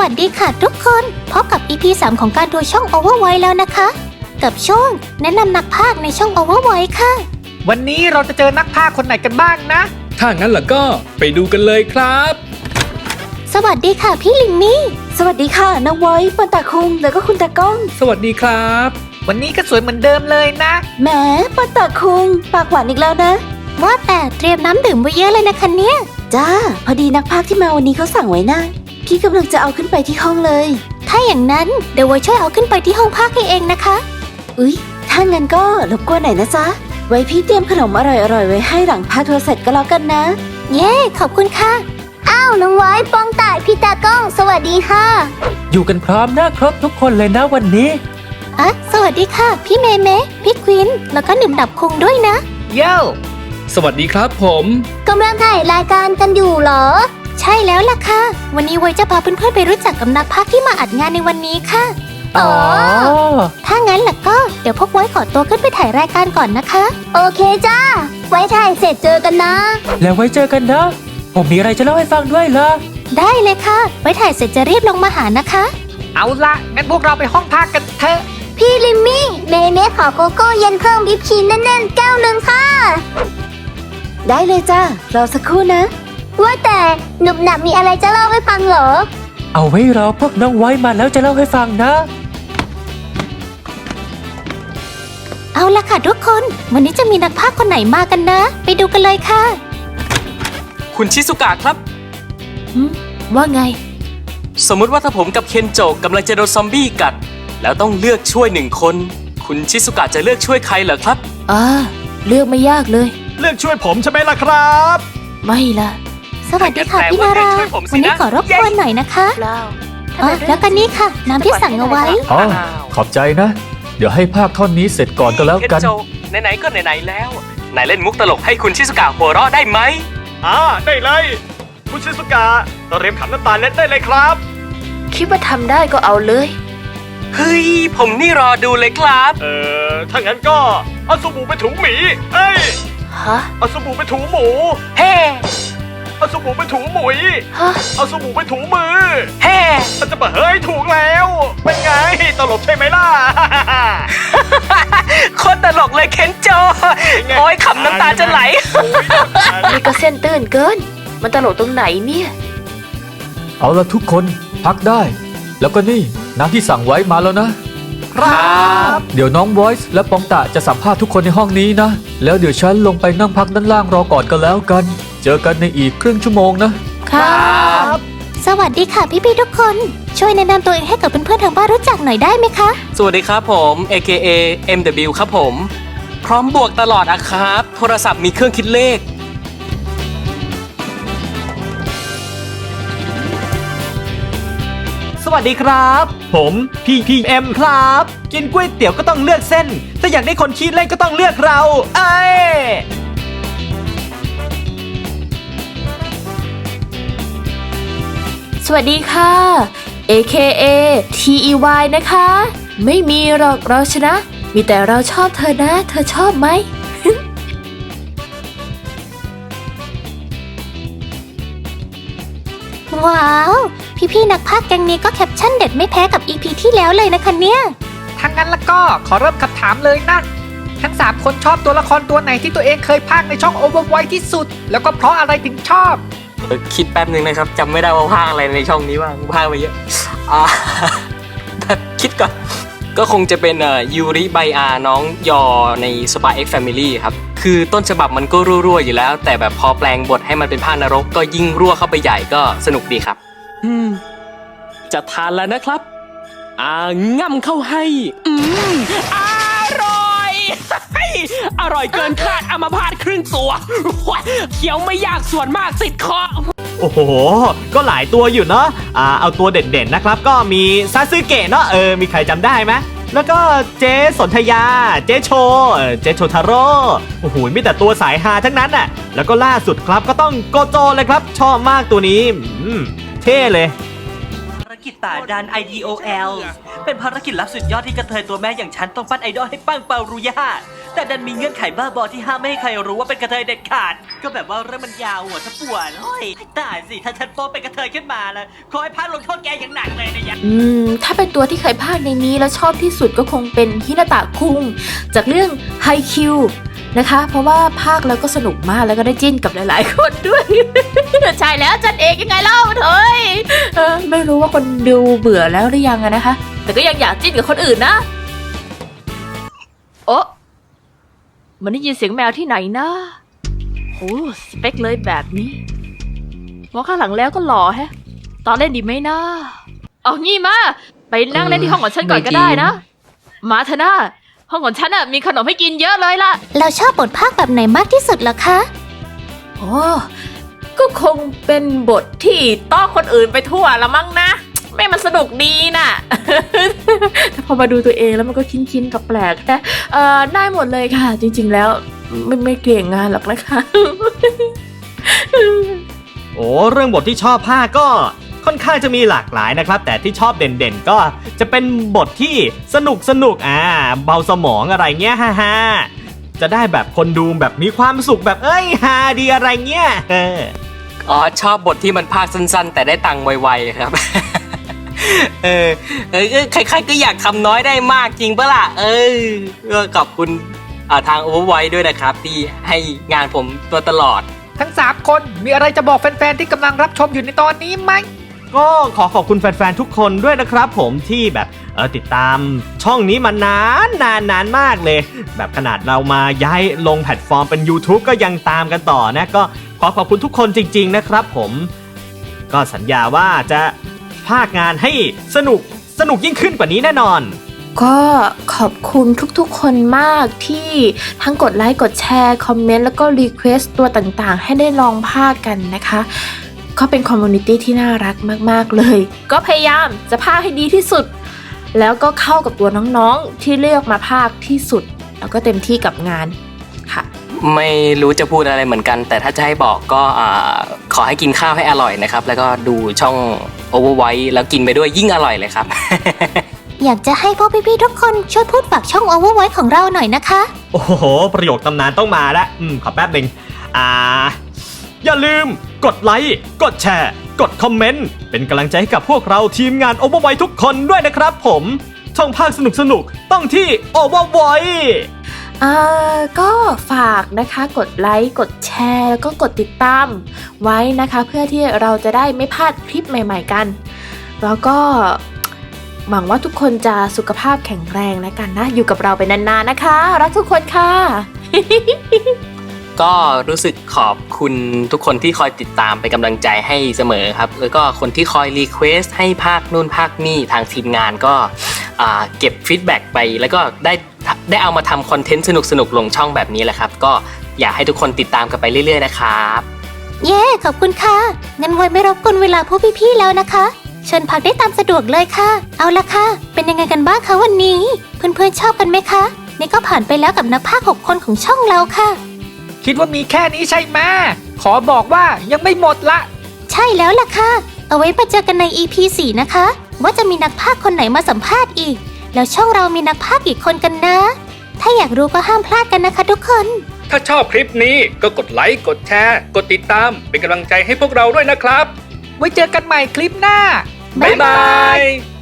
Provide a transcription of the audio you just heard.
วัสดีค่ะทุกคนพบกับ EP 3 ของการดูช่อง Overwatch แล้วนะคะ กับช่วงแนะนำนักพากย์ในช่อง Overwatch ค่ะ วันนี้เราจะเจอนักพากย์คนไหนกันบ้างนะ ถ้างั้นล่ะก็ไปดูกันเลยครับ สวัสดีค่ะพี่ลิงมี่ สวัสดีค่ะน้องไว้ปนตาคุงแล้วก็คุณตากล้องสวัสดีครับ วันนี้ก็สวยเหมือนเดิมเลยนะ แหมปนตาคุงปากหวานอีกแล้วนะ ว่าแต่เตรียมน้ำดื่มไว้เยอะเลยนะคะเนี่ย จ้า พอดีนักพากย์ที่มาวันนี้เขาสั่งไว้นะ พี่กำลังจะเอาขึ้นไปที่ห้องเลย ถ้าอย่างนั้นเดี๋ยวไว้ช่วยเอาขึ้นไปที่ห้องพักให้เองนะคะ อุ๊ย ถ้างั้นก็รบกวนหน่อยนะจ๊ะ ไว้พี่เตรียมขนมอร่อยๆไว้ให้หลังพากย์ทัวร์เสร็จก็แล้วกันนะ เย้ ขอบคุณค่ะ อ้าวน้องไว้ปองต่ายพี่ตากล้อง สวัสดีค่ะ อยู่กันพร้อมหน้าครบทุกคนเลยนะวันนี้ อะ สวัสดีค่ะ พี่เมเมพี่ควิน แล้วก็หนึ่มดับคุงด้วยนะ เย้สวัสดีครับผม กำลังถ่ายรายการกันอยู่เหรอ ใช่แล้วล่ะค่ะ วันนี้ไว้จะพาเพื่อนๆไปรู้จักกับนักพากย์ที่มาอัดงานในวันนี้ค่ะ อ๋อ ถ้างั้นล่ะก็เดี๋ยวพวกไว้ขอตัวขึ้นไปถ่ายรายการก่อนนะคะ โอเคจ้า ไว้ถ่ายเสร็จเจอกันนะ แล้วไว้เจอกันนะ ผมมีอะไรจะเล่าให้ฟังด้วยเหรอได้เลยค่ะ ไว้ถ่ายเสร็จจะรีบลงมาหานะคะ เอาละงั้นพวกเราไปห้องพักกันเถอะ พี่ลิมมี่เมเมขอโกโก้เย็นเพิ่มวิปครีมแน่นๆแก้วหนึ่งค่ะ ได้เลยจ้า รอสักครู่นะ ว่าแต่หนุบหนับมีอะไรจะเล่าให้ฟังเหรอ เอาไว้รอพวกน้องไว้มาแล้วจะเล่าให้ฟังนะ เอาละค่ะทุกคน วันนี้จะมีนักพากย์คนไหนมากันนะ ไปดูกันเลยค่ะคุณชิสุกะครับว่าไง สมมุติว่าถ้าผมกับเคนโจกกำลังจะโดนซอมบี้กัด แล้วต้องเลือกช่วยหนึ่งคน คุณชิสุกะจะเลือกช่วยใครเหรอครับ อ่า เลือกไม่ยากเลย เลือกช่วยผมใช่ไหมล่ะครับ ไม่ละ สวัสดีค่ะแปลพี่ว่านาราช่วยผมสินะวันนี้ขอรบกวนหน่อยนะคะเปล่าอ๋อแล้วก็นี่ค่ะ น้ำที่สั่งเอาไว้ อ๋อ ขอบใจนะ เดี๋ยวให้ภาคท่อนนี้เสร็จก่อนก็แล้วกันเคนโจไหนๆก็ไหนๆแล้วนายเล่นมุกตลกให้คุณชิสุกะหัวเราะได้ไหมอ่าได้เลย คุณชิสุกะเตรียมขันน้ำตาลเล็ดได้เลยครับ คิดว่าทำได้ก็เอาเลย เฮ้ย ผมนี่รอดูเลยครับ เอ่อถ้างั้นก็เอาสบู่ไปถูหมี เอ้ย ฮะเอาสบู่ไปถูหมู เฮ้ เอาสบู่ไปถูหมุย ฮะเอาสบู่ไปถูมือเฮ้มันจะมาเฮ้ยถูกแล้ว เป็นไง ตลกใช่ไหมล่ะ โคตรตลกเลยเคนโจไง โอ้ยขำน้ำตาจะไหลนี่ก็เส้นตื้นเกิน มันตลกตรงไหนเนี่ย เอาละทุกคนพักได้ แล้วก็นี่น้ำที่สั่งไว้มาแล้วนะ ครับ เดี๋ยวน้อง Voice และปองตะจะสัมภาษณ์ทุกคนในห้องนี้นะ แล้วเดี๋ยวฉันลงไปนั่งพักด้านล่างรอก่อนก็แล้วกัน เจอกันในอีกครึ่งชั่วโมงนะ ครับสวัสดีค่ะพี่ๆทุกคน ช่วยแนะนำตัวเองให้กับเพื่อนๆทางบ้านรู้จักหน่อยได้ไหมคะ สวัสดีครับผม AKA MW ครับผม พร้อมบวกตลอดอะครับ โทรศัพท์มีเครื่องคิดเลข สวัสดีครับ ผมพี่พีเอ็มครับ กินก๋วยเตี๋ยวก็ต้องเลือกเส้นแต่อยากได้คนคิดเล่นก็ต้องเลือกเรา เอ้ย สวัสดีค่ะ AKA TEY นะคะ ไม่มีหรอกเราชนะ มีแต่เราชอบเธอนะ เธอชอบไหมว้าว พี่ๆนักพากย์แกงนี้ก็แคปชั่นเด็ดไม่แพ้กับ EP ที่แล้วเลยนะคะเนี่ยถ้างั้นแล้วก็ขอเริ่มคำถามเลยนะ ทั้ง 3 คนชอบตัวละครตัวไหนที่ตัวเองเคยพากย์ในช่อง Overwatch ที่สุด แล้วก็เพราะอะไรถึงชอบเออ คิดแป๊บหนึ่งนะครับจำไม่ได้ว่าภาคอะไรในช่องนี้บ้างภาคไปเยอะอ่าคิดก่อน ก็คงจะเป็นเอ่อยูริไบอาน้องยอใน Spy X Family ครับ คือต้นฉบับมันก็รั่วๆอยู่แล้ว แต่แบบพอแปลงบทให้มันเป็นภาคนรก ก็ยิ่งรั่วเข้าไปใหญ่ก็สนุกดีครับ อืม จะทานแล้วนะครับ อ่าง่ำเข้าให้ อืม อร่อย อร่อยเกินคาดอามาพาดครึ่งตัวเคี้ยวไม่ยากส่วนมากติดคอโอ้โห ก็หลายตัวอยู่เนาะอ่าเอาตัวเด่นๆนะครับ ก็มีซาซึเกะเนาะเออมีใครจำได้ไหมแล้วก็เจ๊สนธยา เจ๊โชเออเจ๊โชทาโร่โอ้โหมีแต่ตัวสายฮาทั้งนั้นน่ะ แล้วก็ล่าสุดครับก็ต้องโกโจเลยครับ ชอบมากตัวนี้อืมเท่เลยภารกิจตาดัน IDOL เป็นภารกิจลับสุดยอดที่กระเทยตัวแม่อย่างฉันต้องปั้นไอดอลให้ปังเปารุยา แต่ดันมีเงื่อนไขบ้าบอที่ห้ามไม่ให้ใครรู้ว่าเป็นกระเทยเด็ดขาด ก็แบบว่าเรื่องมันยาวหัวจะปวดเฮ้ยให้ตายสิถ้าฉันโป๊เป็นกระเทยขึ้นมาแล้วขอให้พระลงโทษแกอย่างหนักเลยนะยะอืม ถ้าเป็นตัวที่เคยพากย์ในนี้แล้วชอบที่สุดก็คงเป็นฮินาตะคุง จากเรื่องไฮคิวนะคะ เพราะว่าภาคแล้วก็สนุกมากแล้วก็ได้จิ้นกับหลาย ๆ คนด้วย ใช่แล้วจันเอกยังไงเล่าเถอยเออไม่รู้ว่าคนดูเบื่อแล้วหรือยังอะนะคะ แต่ก็ยังอยากจิ้นกับคนอื่นนะ โอ้ มันได้ยินเสียงแมวที่ไหนนะโอ้สเปคเลยแบบนี้มองข้างหลังแล้วก็หล่อแฮะ ตอนเล่นดีไหมนะเอางี้มา ไปนั่งเล่นที่ห้องของฉันก่อนก็ได้นะ มาเถอะนะห้องของฉันน่ะมีขนมให้กินเยอะเลยล่ะ เราชอบบทภาคแบบไหนมากที่สุดเหรอคะโอ้ก็คงเป็นบทที่ต้อกคนอื่นไปทั่วละมั้งนะ แม่งมันสนุกดีน่ะแต่พอมาดูตัวเองแล้วมันก็คินๆกับแปลกๆนะเอ่อได้หมดเลยค่ะ จริง ๆ แล้วไม่ไม่เก่งงานหรอกนะคะ โอ้เรื่องบทที่ชอบภาคก็ค่อนข้างจะมีหลากหลายนะครับ แต่ที่ชอบเด่นๆ ก็จะเป็นบทที่สนุกสนุกอ่าเบาสมองอะไรเงี้ยฮ่าฮ่าจะได้แบบคนดูแบบมีความสุขแบบเอ้ยฮาดีอะไรเงี้ยเอออ๋อชอบบทที่มันภาคสั้นๆ แต่ได้ตังค์ไวๆครับ เออเออเออใครๆก็อยากทำน้อยได้มากจริงปะล่ะ เออก็ขอบคุณอ่าทาง Overwatch ด้วยนะครับ ที่ให้งานผมตัวตลอด ทั้ง 3 คนมีอะไรจะบอกแฟนๆที่กำลังรับชมอยู่ในตอนนี้ไหม ก็ขอขอบคุณแฟนๆทุกคนด้วยนะครับผมที่แบบเออติดตามช่องนี้มานานนานนานมากเลย แบบขนาดเรามาย้ายลงแพลตฟอร์มเป็น YouTube ก็ยังตามกันต่อนะ ก็ขอขอบคุณทุกคนจริง ๆ นะครับผม ก็สัญญาว่าจะ ภาคงานให้สนุกสนุกยิ่งขึ้นกว่านี้แน่นอน ก็ขอบคุณทุกๆ คนมากที่ทั้งกดไลค์กดแชร์คอมเมนต์แล้วก็รีเควสต์ตัวต่างๆ ให้ได้ลองภาคกันนะคะก็เป็นคอมมูนิตี้ที่น่ารักมากๆเลย ก็พยายามจะภาคให้ดีที่สุด แล้วก็เข้ากับตัวน้องๆที่เลือกมาภาคที่สุด แล้วก็เต็มที่กับงานค่ะ ไม่รู้จะพูดอะไรเหมือนกัน แต่ถ้าจะให้บอกก็อ่าขอให้กินข้าวให้อร่อยนะครับ แล้วก็ดูช่อง Overwatch แล้วกินไปด้วยยิ่งอร่อยเลยครับ อยากจะให้พวกพี่ๆทุกคนช่วยพูดฝากช่อง Overwatch ของเราหน่อยนะคะ โอ้โห ประโยคตำนานต้องมาแล้ว อืม ขอแป๊บหนึ่งอ่า อย่าลืม กดไลค์ กดแชร์ กดคอมเมนต์ เป็นกำลังใจให้กับพวกเราทีมงาน Overwatch ทุกคนด้วยนะครับผม ช่องภาคสนุกสนุกๆต้องที่ Overwatch อ่าก็ฝากนะคะกดไลค์กดแชร์แล้วก็กดติดตามไว้นะคะ เพื่อที่เราจะได้ไม่พลาดคลิปใหม่ ๆกัน แล้วก็หวังว่าทุกคนจะสุขภาพแข็งแรงแล้วกันนะ อยู่กับเราไปนานๆนะคะ รักทุกคนค่ะ ก็รู้สึกขอบคุณทุกคนที่คอยติดตามเป็นกำลังใจให้เสมอครับ แล้วก็คนที่คอยรีเควสให้ภาคนู่นภาคนี่ทางทีมงานก็อ่าเก็บฟีดแบ็กไปแล้วก็ได้ ได้เอามาทำคอนเทนต์สนุกๆลงช่องแบบนี้แหละครับ ก็อยากให้ทุกคนติดตามกันไปเรื่อย ๆ นะครับ เย้ ขอบคุณค่ะ งั้นไว้ไม่รบกวนเวลาพวกพี่ๆแล้วนะคะ เชิญพักได้ตามสะดวกเลยค่ะ เอาละค่ะ เป็นยังไงกันบ้างคะวันนี้ เพื่อนๆชอบกันไหมคะ นี่ก็ผ่านไปแล้วกับนักพากย์หกคนของช่องเราค่ะ คิดว่ามีแค่นี้ใช่ไหมขอบอกว่ายังไม่หมดละ ใช่แล้วล่ะค่ะ เอาไว้ไปเจอกันใน EP 4 นะคะ ว่าจะมีนักพากย์คนไหนมาสัมภาษณ์อีก แล้วช่องเรามีนักพากย์กี่คนกันนะ ถ้าอยากรู้ก็ห้ามพลาดกันนะคะทุกคน ถ้าชอบคลิปนี้ก็กดไลค์ กดแชร์ กดติดตาม เป็นกำลังใจให้พวกเราด้วยนะครับ ไว้เจอกันใหม่คลิปหน้า บ๊ายบาย